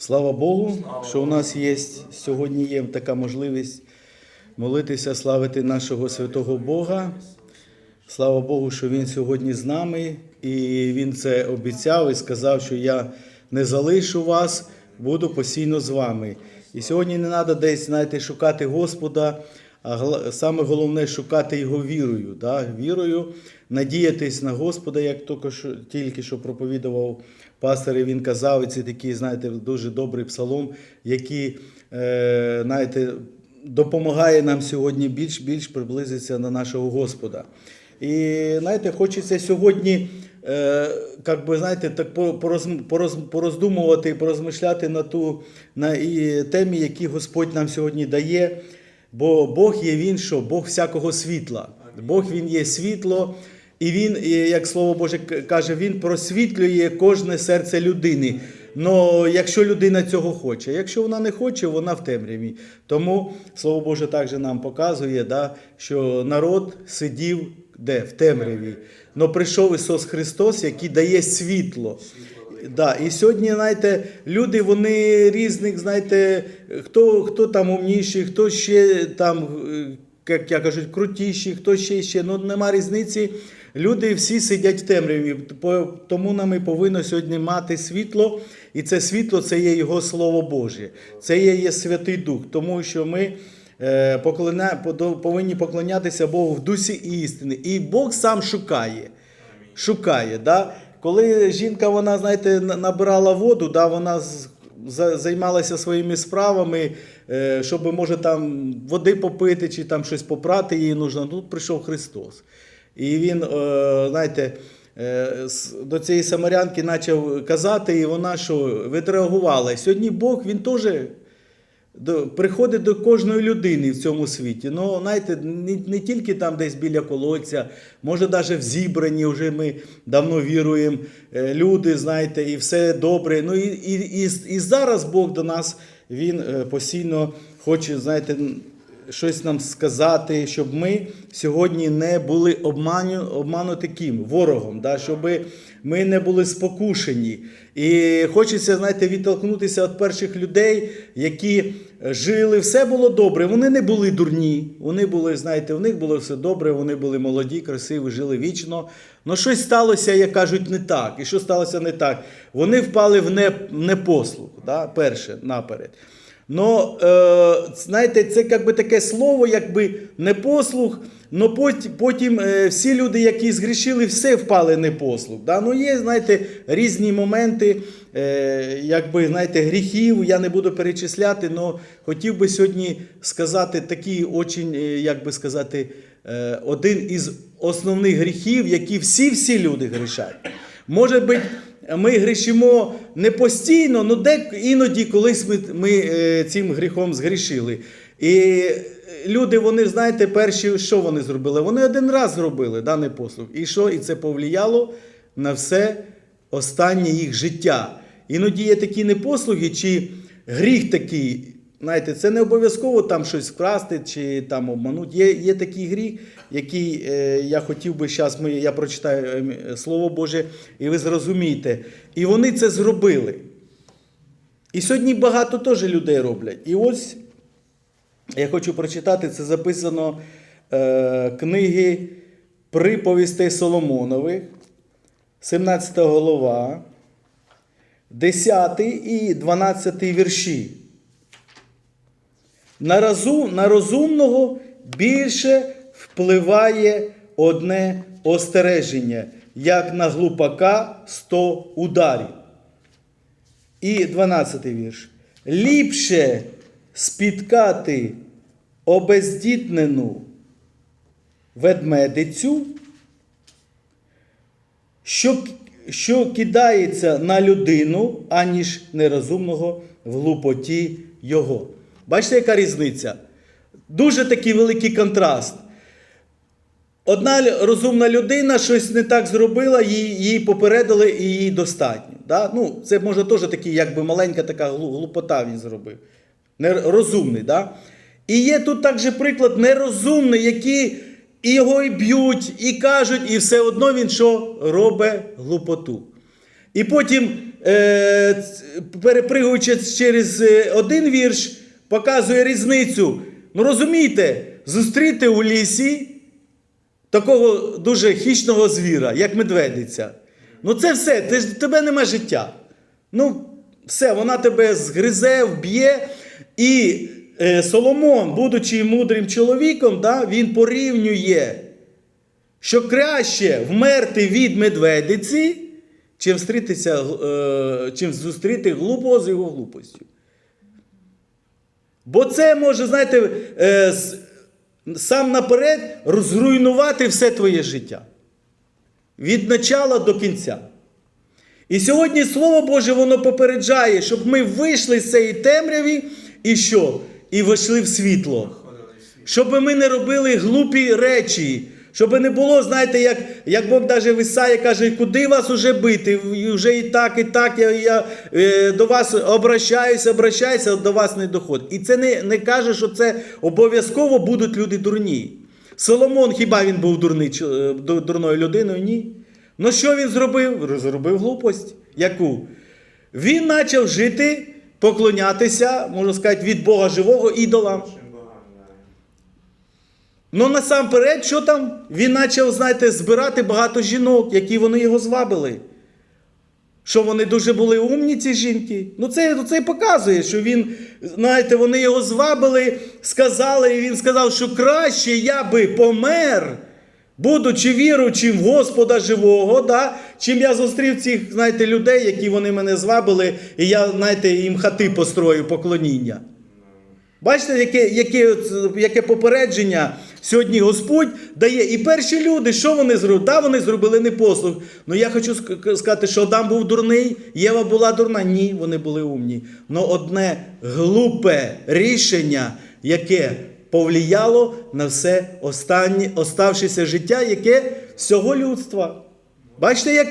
Слава Богу, що у нас є сьогодні є така можливість молитися, славити нашого святого Бога. Слава Богу, що Він сьогодні з нами, і Він це обіцяв і сказав, що я не залишу вас, буду постійно з вами. І сьогодні не треба десь, знаєте, шукати Господа, а саме головне шукати його вірою. Да? Вірою, надіятись на Господа, як тільки що, тільки що проповідував пастор, і він казав, і це такий, знаєте, дуже добрий псалом, який, е, знаєте, допомагає нам сьогодні більш більш приблизитися до нашого Господа. І знаєте, хочеться сьогодні, е, як би, знаєте, так пороздумувати, порозмишляти на ту на і темі, які Господь нам сьогодні дає. Бо Бог є Він, що Бог всякого світла. Бог Він є світло, і Він, як Слово Боже каже, Він просвітлює кожне серце людини. Но якщо людина цього хоче, якщо вона не хоче, вона в темряві. Тому Слово Боже також нам показує, да, що народ сидів де? В темряві. Но прийшов Ісус Христос, який дає світло. Да, і сьогодні, знаєте, люди вони різних, знаєте, хто, хто там умніший, хто ще там, е, як я кажуть, крутіші, хто ще ще. Ну нема різниці. Люди всі сидять в темряві. Тому нам і повинно сьогодні мати світло, і це світло це є Його Слово Боже, це є, є Святий Дух, тому що ми. е, повинні поклонятися Богу в дусі і істини. І Бог сам шукає шукає. Да? Коли жінка, вона, знаєте, набирала воду, да, вона займалася своїми справами, е, щоб, може, там води попити чи там щось попрати їй нужно. Тут прийшов Христос. І він, е, знаєте, е, до цієї самарянки почав казати, і вона що відреагувала. Сьогодні Бог, він теж приходить до кожної людини в цьому світі. Ну, знаєте, не, не тільки там десь біля колодця, може навіть в зібранні вже ми давно віруємо. е, Люди, знаєте, і все добре. Ну і, і, і, і зараз Бог до нас Він постійно хоче, знаєте, щось нам сказати, щоб ми сьогодні не були обманю, обмануті ким? Ворогом, да? щоб ми не були спокушені. І хочеться, знаєте, відтолкнутися від перших людей, які жили, все було добре. Вони не були дурні. Вони були, знаєте, у них було все добре, вони були молоді, красиві, жили вічно. Але щось сталося, як кажуть, не так. І що сталося не так? Вони впали в в непослух, да? перше наперед. Ну, е, знаєте, це якби таке слово, якби непослух, але потім, потім е, всі люди, які згрішили, все впали в непослух. Да? Ну, є, знаєте, різні моменти, е, якби, знаєте, гріхів, я не буду перечисляти, але хотів би сьогодні сказати такий очень, е, як би сказати, е, один із основних гріхів, які всі-всі люди грішать. Може бути, ми грішимо не постійно, але де іноді колись ми, ми е, цим гріхом згрішили. І е, люди, вони, знаєте, перші, що вони зробили? Вони один раз зробили даний послуг. І що? І це повлияло на все останнє їх життя. Іноді є такі непослуги, чи гріх такий. Знаєте, це не обов'язково там щось вкрасти чи там обманути. Є, є такий гріх, який е, я хотів би зараз, ми, я прочитаю е, Слово Боже, і ви зрозумієте. І вони це зробили. І сьогодні багато теж людей роблять. І ось я хочу прочитати, це записано е, книги приповістей Соломонових, 17 голова, 10 і 12 вірші. На, разу, на розумного більше впливає одне остереження, як на глупака 100 ударів. І 12 вірш. Ліпше спіткати обездітнену ведмедицю, що, що кидається на людину, аніж нерозумного в глупоті його. Бачите, яка різниця? Дуже такий великий контраст. Одна розумна людина щось не так зробила, їй, їй попередили і їй достатньо. Да? Ну, це може теж такий, якби маленька така глупота він зробив. Нер- Розумний. Да? І є тут також приклад нерозумний, які і його і б'ють, і кажуть, і все одно він що робить глупоту. І потім е, перепригуючи через е, один вірш, показує різницю. Ну розумієте, зустріти у лісі такого дуже хищного звіра, як медведиця. Ну це все, ти тебе нема життя. Ну, все, вона тебе згризе, вб'є. І е, Соломон, будучи мудрим чоловіком, да, він порівнює, що краще вмерти від медведиці, чим, е, чим зустріти глупого з його глупостю. Бо це може, знаєте, е, сам наперед розруйнувати все твоє життя. Від начала до кінця. І сьогодні Слово Боже, воно попереджає, щоб ми вийшли з цієї темряві і що? І вийшли в світло. Щоб ми не робили глупі речі. Щоб не було, знаєте, як як Бог навіть в Ісаї каже, куди вас уже бити? Вже і так, і так, я я е, до вас обращаюся, обращаюся, до вас не доходить. І це не, не каже, що це обов'язково будуть люди дурні. Соломон, хіба він був дурний, е, ду- дурною людиною? Ні. Ну що він зробив? Зробив глупость. Яку? Він почав жити, поклонятися, можна сказати, від Бога живого ідолам. Ну насамперед, що там? Він почав, знаєте, збирати багато жінок, які вони його звабили. Що вони дуже були умні, ці жінки. Ну це, це і показує, що він, знаєте, вони його звабили, сказали, і він сказав, що краще я би помер, будучи віруючим в Господа живого, да, чим я зустрів цих, знаєте, людей, які вони мене звабили, і я, знаєте, їм хати построю, поклоніння. Бачите, яке, яке, яке попередження сьогодні Господь дає. І перші люди, що вони зробили? Да, вони зробили непослух. Ну я хочу сказати, що Адам був дурний, Єва була дурна. Ні, вони були умні. Но одне глупе рішення, яке повлияло на все останнє, оставшеся життя, яке всього людства. Бачите, як.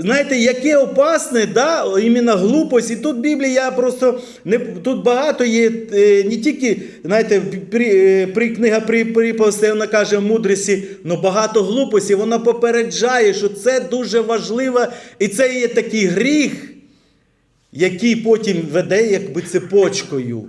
Знаєте, яке опасне, да, іменно глупость. І тут Біблія просто не тут багато є е, не тільки, знаєте, при, е, при книга при, приповстей, вона каже в мудрості, але багато глупості. Вона попереджає, що це дуже важливо, і це є такий гріх, який потім веде якби цепочкою,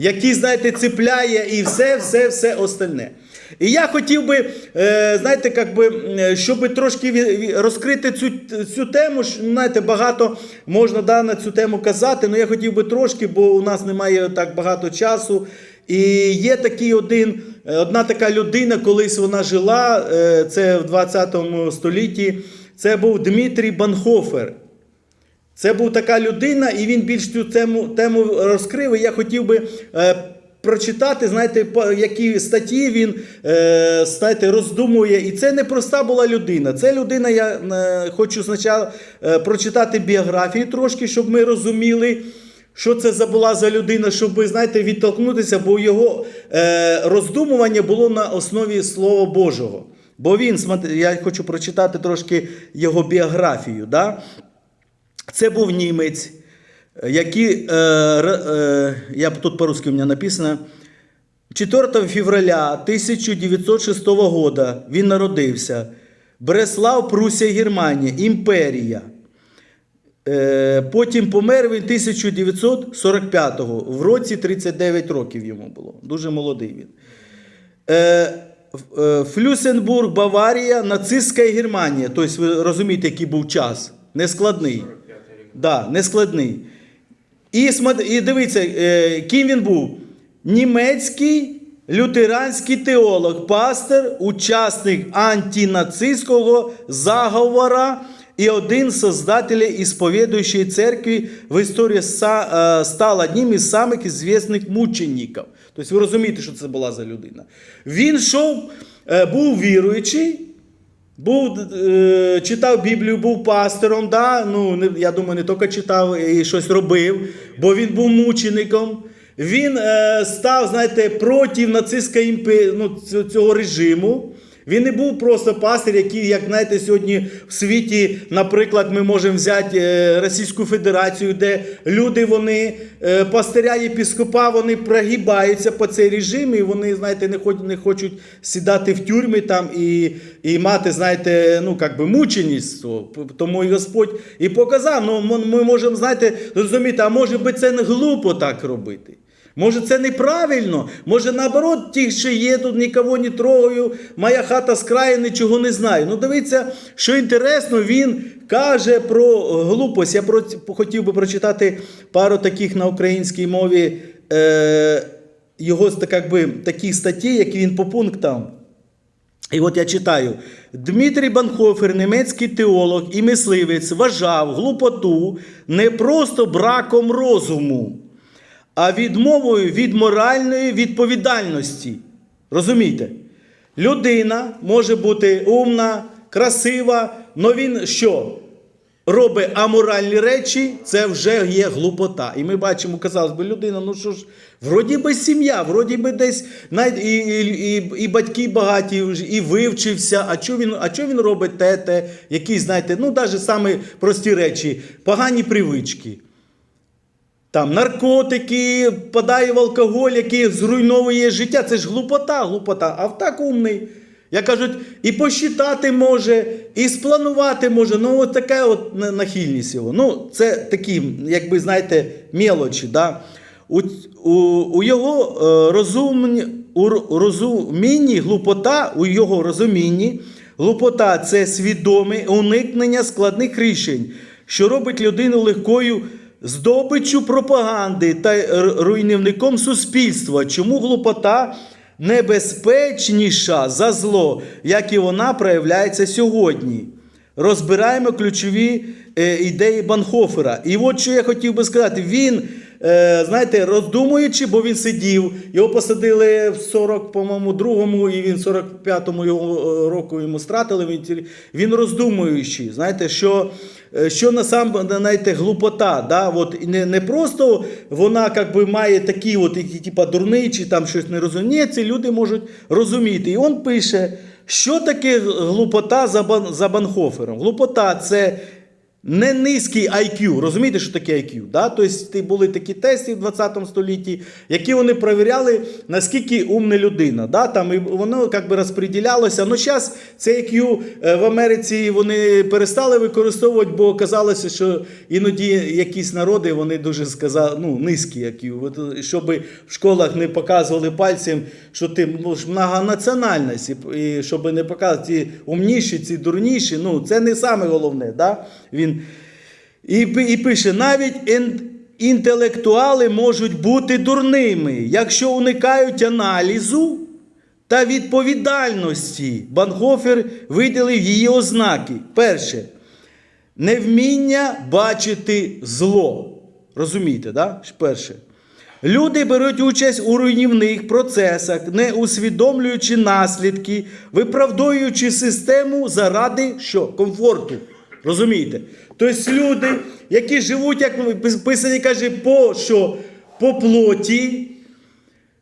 який, знаєте, цепляє і все, все, все остальне. І я хотів би, е, знаєте, як би, е, щоб трошки розкрити цю, цю тему, знаєте, багато можна да, на цю тему казати, але я хотів би трошки, бо у нас немає так багато часу. І є такий один, е, одна така людина, колись вона жила, це в 20 столітті, це був Дмитрій Банхофер. Це був така людина, і він більш цю тему, тему розкрив. І я хотів би е, прочитати, знаєте, по які статті він е, знаєте, роздумує. І це не проста була людина. Це людина, я е, хочу спочатку е, прочитати біографію трошки, щоб ми розуміли. Що це за була за людина, щоб ви знаєте, відтолкнутися, бо його е, роздумування було на основі Слова Божого. Бо він, я хочу прочитати трошки його біографію. Да? Це був німець, який, е, е, я тут по-русски у мене написано, 4 февраля 1906 года він народився. Бреслав, Прусія, Германія, імперія. Е, Потім помер він 1945-го. В році 39 років йому було. Дуже молодий він. Е, е, Флюсенбург, Баварія, нацистська Германія. Тобто, ви розумієте, який був час. Нескладний. Да, нескладний. І, і дивіться, е, ким він був? Німецький лютеранський теолог, пастор, учасник антинацистського заговора і один з создателей ісповідуючої церкви в історії е, став одним із самих известних мучеників. Тобто ви розумієте, що це була за людина. Він йшов, е, був віруючий, був, е, читав Біблію, був пастором, да? ну, не, я думаю, не тільки читав і щось робив, бо він був мучеником. Він е, став, знаєте, проти нацистської імперії ну, цього режиму. Він не був просто пастир, який, як знаєте, сьогодні в світі, наприклад, ми можемо взяти е, Російську Федерацію, де люди, вони, е, пастиря єпіскопа, вони прогибаються по цей режим, і вони, знаєте, не хочуть, не хочуть сідати в тюрми там і, і мати, знаєте, ну, як би мученість. Тому і Господь і показав. Ну, ми- можемо, знаєте, зрозуміти, а може би це не глупо так робити. Може, це неправильно, може, наоборот, ті, що є, тут нікого не трогаю, моя хата з краю, нічого не знаю. Ну, дивіться, що інтересно, він каже про глупость. Я про, хотів би прочитати пару таких на українській мові е, його так би, такі статті, які він по пунктам. І от я читаю: Дмитрій Банхофер, німецький теолог і мисливець, вважав глупоту не просто браком розуму, а відмовою від моральної відповідальності. Розумієте? Людина може бути умна, красива, але він що? Робить аморальні речі, це вже є глупота. І ми бачимо, казалось би, людина, ну що ж, вроді би сім'я, вроді би десь і, і, і, і батьки багаті, і вивчився. А що він, він робить те, те, якісь, знаєте, ну навіть самі прості речі, погані привички. Там наркотики, падає в алкоголь, який зруйновує життя. Це ж глупота, глупота. А так умний. Як кажуть, і посчитати може, і спланувати може. Ну, от така от нахильність його. Ну, це такі, якби знаєте, мелочі. Да? У, у, у його е, розумні, у розумінні глупота, у його розумінні, глупота це свідоме уникнення складних рішень, що робить людину легкою здобиччю пропаганди та руйнівником суспільства. Чому глупота небезпечніша за зло, як і вона проявляється сьогодні? Розбираємо ключові е, ідеї Банхофера. І от що я хотів би сказати, він, е, знаєте, роздумуючи, бо він сидів, його посадили в 40, по-моєму, другому, і він 45-му його е, року йому стратили. Він, він роздумуючи, знаєте, що, е, що насам, знаєте, глупота. Да? От, не, не просто вона як би, має такі, от, які, типа, дурний, там щось не розуміє, ці люди можуть розуміти. І він пише, що таке глупота за Банхофером? Глупота це не низький IQ. Розумієте, що таке IQ? Да? Тобто були такі тести в 20 столітті, які вони перевіряли, наскільки умна людина. Да? Там, і воно як би розподілялося. Ну, зараз це IQ е, в Америці вони перестали використовувати, бо казалося, що іноді якісь народи вони дуже сказали, ну, низькі IQ. Щоб в школах не показували пальцем, що ти ну, многонаціональність, і, щоб не показувати ці умніші, ці дурніші. Ну, це не саме головне. Да? Він і, і пише: навіть інтелектуали можуть бути дурними, якщо уникають аналізу та відповідальності. Банхофер виділив її ознаки. Перше, невміння бачити зло. Розумієте, да? перше. Люди беруть участь у руйнівних процесах, не усвідомлюючи наслідки, виправдовуючи систему заради що? комфорту. Розумієте? Тобто люди, які живуть, як писані каже, по що? По плоті,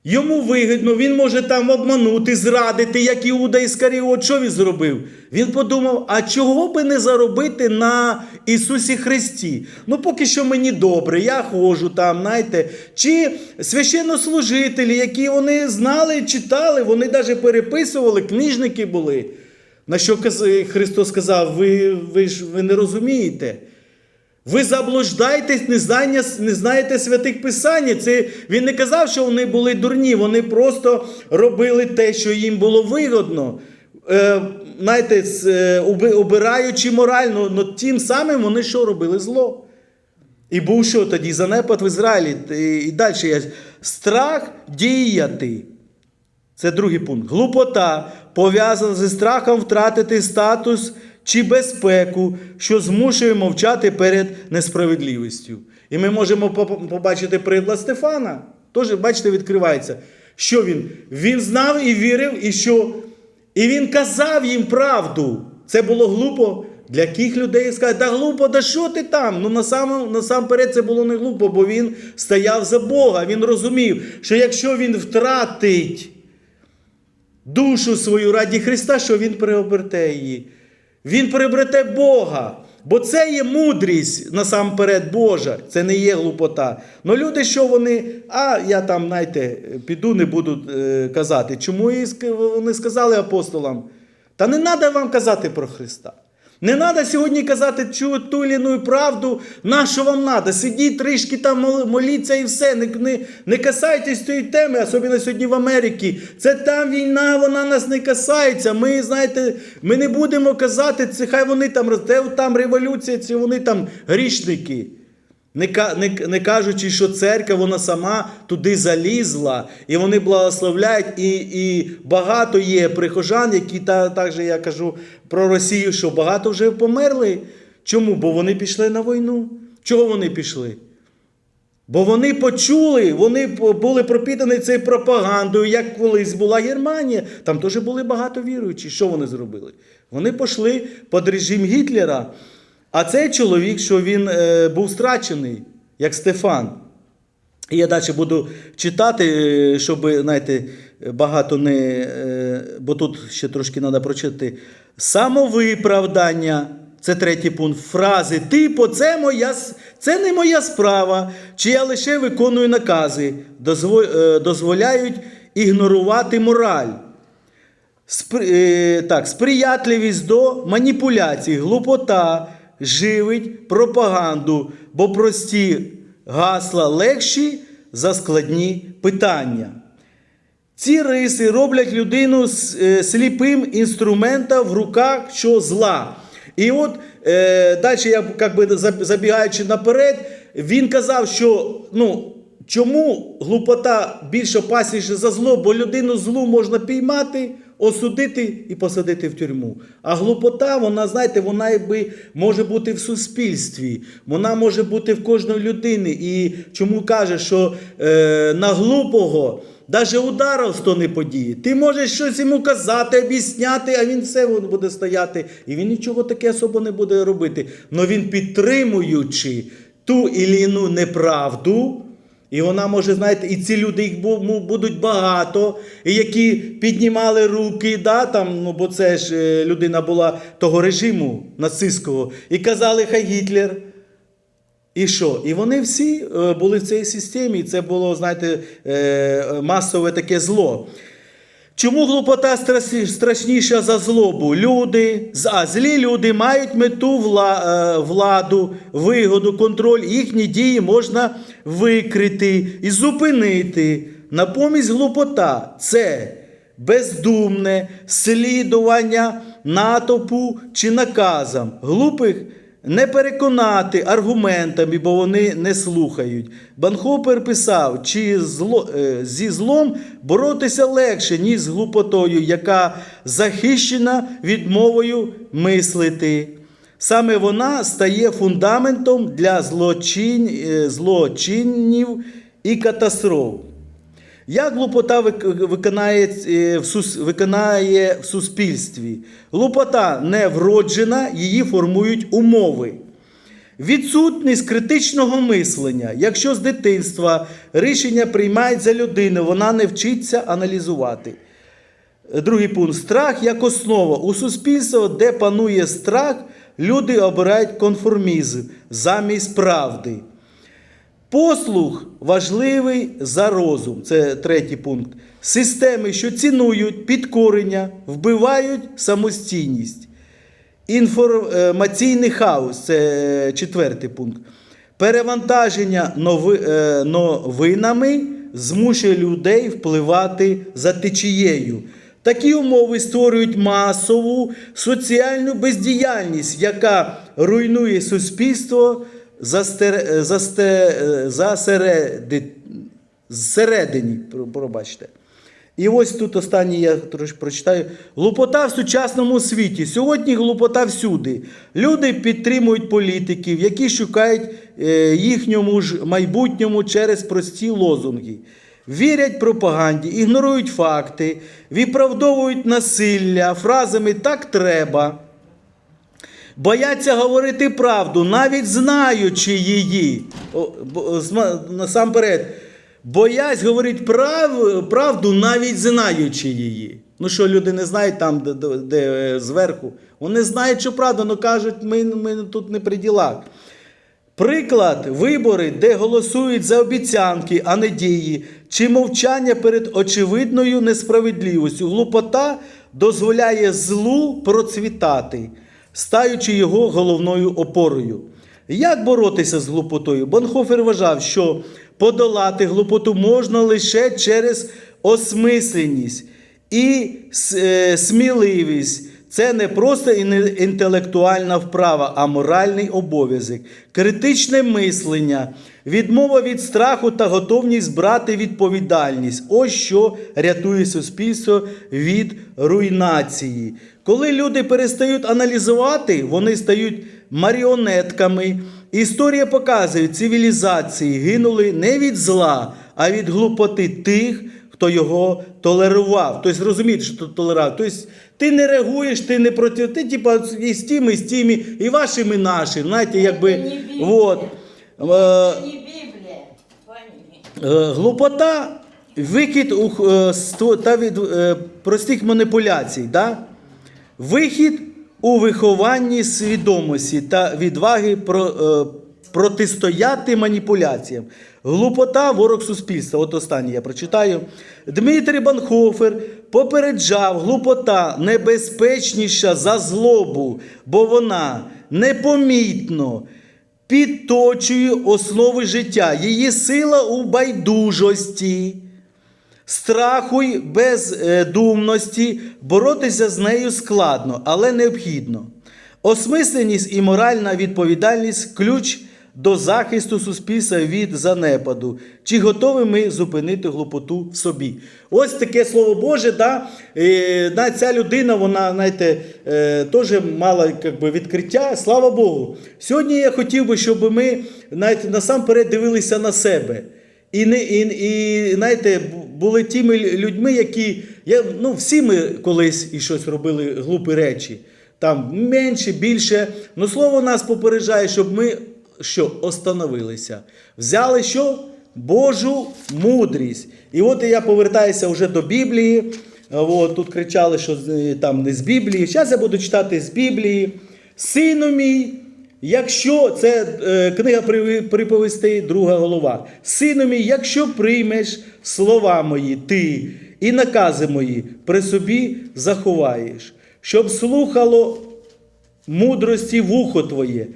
Йому вигідно, він може там обманути, зрадити, як Іуда Іскаріот. Що він зробив? Він подумав, а чого би не заробити на Ісусі Христі? Ну, поки що мені добре, я ходжу там, знаєте. Чи священнослужителі, які вони знали, читали, вони навіть переписували, книжники були. На що Христос сказав, ви, ви ж ви не розумієте. Ви заблуждаєтесь, не, знання, не знаєте святих Писань. Це він не казав, що вони були дурні. Вони просто робили те, що їм було вигодно. Е, знаєте, е, обираючи морально, но тим самим вони що робили зло. І був що тоді занепад в Ізраїлі. І, далі страх діяти. Це другий пункт. Глупота пов'язана зі страхом втратити статус чи безпеку, що змушує мовчати перед несправедливістю. І ми можемо побачити приклад Стефана. Тож, бачите, відкривається. Що він? Він знав і вірив, і що? І він казав їм правду. Це було глупо. Для яких людей сказати, да глупо, да що ти там? Ну насам, насамперед це було не глупо, бо він стояв за Бога. Він розумів, що якщо він втратить душу свою раді Христа, що Він приобрете її. Він приобрете Бога. Бо це є мудрість насамперед Божа, це не є глупота. Ну люди, що вони, а я там, знаєте, піду, не буду е, казати. Чому вони сказали апостолам? Та не треба вам казати про Христа. Не треба сьогодні казати чу, ту іну правду, на що вам треба. Сидіть трішки там моліться і все. Не, не, не касайтесь цієї теми, особливо сьогодні в Америці. Це там війна, вона нас не касається. Ми, знаєте, ми не будемо казати, це хай вони там де там революція, чи вони там грішники. Не, не, не кажучи, що церква вона сама туди залізла, і вони благословляють, і, і багато є прихожан, які та, також я кажу про Росію, що багато вже померли. Чому? Бо вони пішли на війну. Чого вони пішли? Бо вони почули, вони були пропітані цією пропагандою, як колись була Германія. Там теж були багато віруючих. Що вони зробили? Вони пішли під режим Гітлера. А цей чоловік, що він е, був страчений, як Стефан. І я далі буду читати, е, щоб, знаєте, багато не. е, Бо тут ще трошки треба прочитати. Самовиправдання. Це третій пункт фрази. Типу, це моя, це не моя справа, чи я лише виконую накази, е, дозволяють ігнорувати мораль. Спри, так, сприятливість до маніпуляцій, глупота живить пропаганду, бо прості гасла легші за складні питання. Ці риси роблять людину е, сліпим інструмента в руках що зла. І от е, далі, я як би забігаючи наперед, він казав, що ну, чому глупота більш опасніша за зло, бо людину злу можна піймати, осудити і посадити в тюрму. А глупота, вона, знаєте, вона якби може бути в суспільстві, вона може бути в кожної людини. І чому каже, що е, на глупого. Удара в сто не подіє. Ти можеш щось йому казати, об'ясняти, а він все буде стояти. І він нічого таке особо не буде робити. Но він підтримуючи ту іліну неправду, і вона може, знаєте, і ці люди їх будуть багато, і які піднімали руки, да, там, ну, бо це ж е, людина була того режиму нацистського, і казали, хай Гітлер. І що? І вони всі е, були в цій системі, і це було, знаєте, е, масове таке зло. Чому глупота страшніша за злобу? Люди, а злі люди мають мету е, владу, вигоду, контроль. Їхні дії можна викрити і зупинити. Напомість глупота це бездумне слідування натовпу чи наказам. Глупих не переконати аргументами, бо вони не слухають. Банхопер писав, чи зло, е, зі злом боротися легше, ніж з глупотою, яка захищена відмовою мислити. Саме вона стає фундаментом для злочин, е, злочинів і катастроф. Як глупота виконає, е, виконає в суспільстві? Глупота не вроджена, її формують умови. Відсутність критичного мислення. Якщо з дитинства рішення приймають за людину, вона не вчиться аналізувати. Другий пункт страх як основа. У суспільстві, де панує страх, люди обирають конформізм замість правди. Послух важливий за розум. Це третій пункт. Системи, що цінують підкорення, вбивають самостійність. Інформаційний хаос це четвертий пункт. Перевантаження е, новинами змушує людей впливати за течією. Такі умови створюють масову соціальну бездіяльність, яка руйнує суспільство застер... засте... засереди... зсередині. Пробачте. І ось тут останнє я трошки прочитаю. Глупота в сучасному світі. Сьогодні глупота всюди. Люди підтримують політиків, які шукають е, їхньому ж майбутньому через прості лозунги. Вірять пропаганді, ігнорують факти, виправдовують насилля фразами так треба. Бояться говорити правду, навіть знаючи її. Зма- Насамперед, боясь говорити прав, правду, навіть знаючи її. Ну що люди не знають там, де, де, е, зверху. Вони знають, що правда, але кажуть, ми, ми тут не при ділах. Приклад вибори, де голосують за обіцянки, а не дії, чи мовчання перед очевидною несправедливістю. Глупота дозволяє злу процвітати, стаючи його головною опорою. Як боротися з глупотою? Бонхофер вважав, що подолати глупоту можна лише через осмисленість і е, сміливість. Це не просто інтелектуальна вправа, а моральний обов'язок, критичне мислення, відмова від страху та готовність брати відповідальність. Ось що рятує суспільство від руйнації. Коли люди перестають аналізувати, вони стають маріонетками. Історія показує, цивілізації гинули не від зла, а від глупоти тих, хто його толерував. Тобто розумієте, що то толерав. Тобто ти не реагуєш, ти не проти. Ти типа і з тими, і з тими, і вашими, і наші. Знаєте, якби. Біблія. Е. Е, Глупота, вихід у, е, та від простих маніпуляцій. Да? Вихід у вихованні свідомості та відваги про, протистояти маніпуляціям. Глупота ворог суспільства. От останнє я прочитаю. Дмитрий Банхофер попереджав, глупота небезпечніша за злобу, бо вона непомітно підточує основи життя. Її сила у байдужості, страху й бездумності. Боротися з нею складно, але необхідно. Осмисленість і моральна відповідальність ключ до захисту суспільства від занепаду. Чи готові ми зупинити глупоту в собі? Ось таке слово Боже, да? Е, ця людина, вона, знаєте, е, теж мала би, відкриття. Слава Богу. Сьогодні я хотів би, щоб ми знаєте, насамперед дивилися на себе. І, не, і, і знаєте, були тими людьми, які. Я, ну, всі ми колись і щось робили глупі речі. Там менше, більше. Ну, слово нас попереджає, щоб ми що, остановилися. Взяли що? Божу мудрість. І от я повертаюся вже до Біблії. От, тут кричали, що там не з Біблії. Зараз я буду читати з Біблії. Сину мій, Якщо це е, книга при- приповістей, друга голова. Сину мій, якщо приймеш слова мої, ти і накази мої при собі заховаєш, щоб слухало мудрості вухо твоє,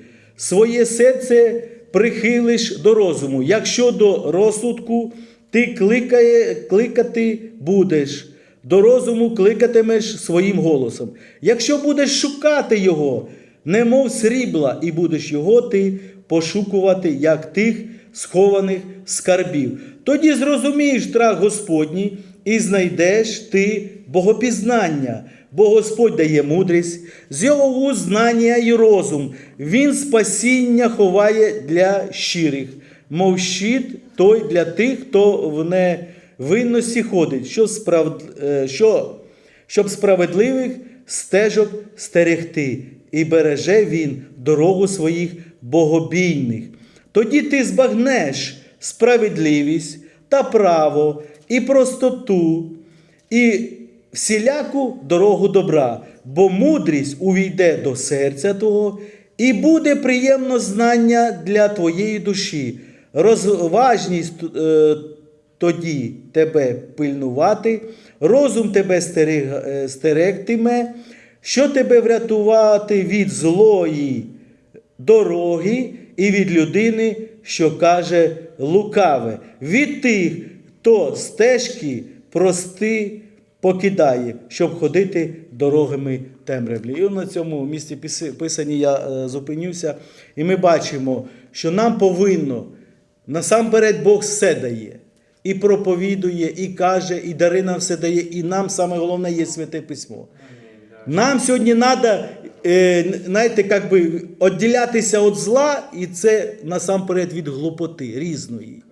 своє серце прихилиш до розуму. Якщо до розсудку ти кликає, кликати будеш, до розуму кликатимеш своїм голосом. Якщо будеш шукати його, немов срібла, і будеш його ти пошукувати, як тих схованих скарбів. Тоді зрозумієш страх Господній і знайдеш ти богопізнання, бо Господь дає мудрість, з його вуст знання і розум. Він спасіння ховає для щирих, мов щит той для тих, хто в невинності ходить, що справ... е, що щоб справедливих стежок стерегти, і береже він дорогу своїх богобійних. Тоді ти збагнеш справедливість та право, і простоту, і всіляку дорогу добра, бо мудрість увійде до серця твого, і буде приємно знання для твоєї душі. Розважність е, тоді тебе пильнувати, розум тебе е, стерегтиме, що тебе врятувати від злої дороги і від людини, що каже лукаве, від тих, хто стежки прости покидає, щоб ходити дорогами темрявлі. І на цьому місці писані я е, зупинюся, і ми бачимо, що нам повинно насамперед Бог все дає. І проповідує, і каже, і дари нам все дає, і нам саме головне є святе письмо. Нам сьогодні треба, знаєте, як відділятися від зла, і це насамперед від глупоти різної.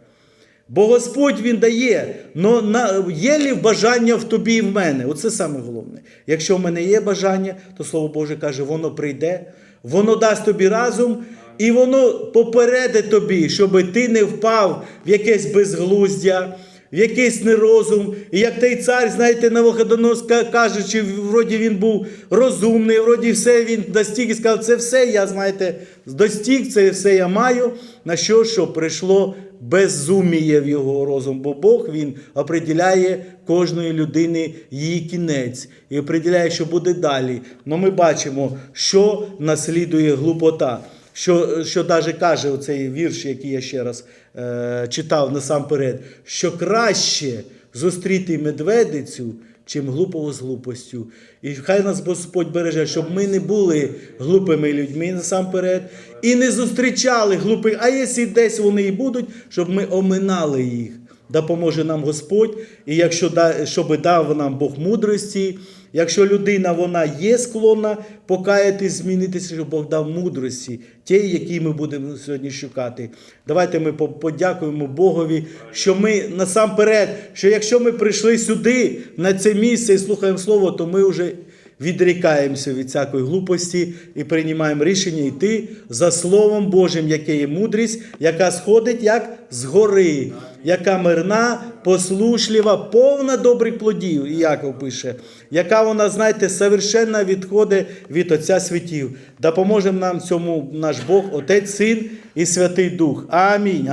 Бо Господь Він дає, но на, є лі бажання в тобі і в мене. Оце саме головне. Якщо в мене є бажання, то Слово Боже каже, воно прийде, воно дасть тобі разум, і воно попередить тобі, щоб ти не впав в якесь безглуздя, в якийсь нерозум. І як той цар, знаєте, Навуходонос ка- кажучи, вроді він був розумний, вроді все він достиг і сказав, це все я, знаєте, достиг, це все я маю. На що, що прийшло безуміє в його розум, бо Бог він определяє кожної людини її кінець і определяє, що буде далі. Но ми бачимо, що наслідує глупота. Що, що даже каже оцей вірш, який я ще раз е, читав насамперед, що краще зустріти медведицю, чим глупого з глупостю. І хай нас Господь береже, щоб ми не були глупими людьми насамперед, і не зустрічали глупих, а якщо десь вони і будуть, щоб ми оминали їх. Допоможе нам Господь, і якщо щоб дав нам Бог мудрості, якщо людина вона є склонна покаятись, змінитися, щоб Бог дав мудрості, тієї, які ми будемо сьогодні шукати. Давайте ми подякуємо Богові, що ми насамперед, що якщо ми прийшли сюди, на це місце і слухаємо Слово, то ми вже відрікаємося від всякої глупості і приймаємо рішення йти за Словом Божим, яке є мудрість, яка сходить як з гори, яка мирна, послушлива, повна добрих плодів, і пише, яка вона, знаєте, совершенно відходить від Отця світів. Допоможе нам цьому наш Бог, Отець, Син і Святий Дух. Амінь.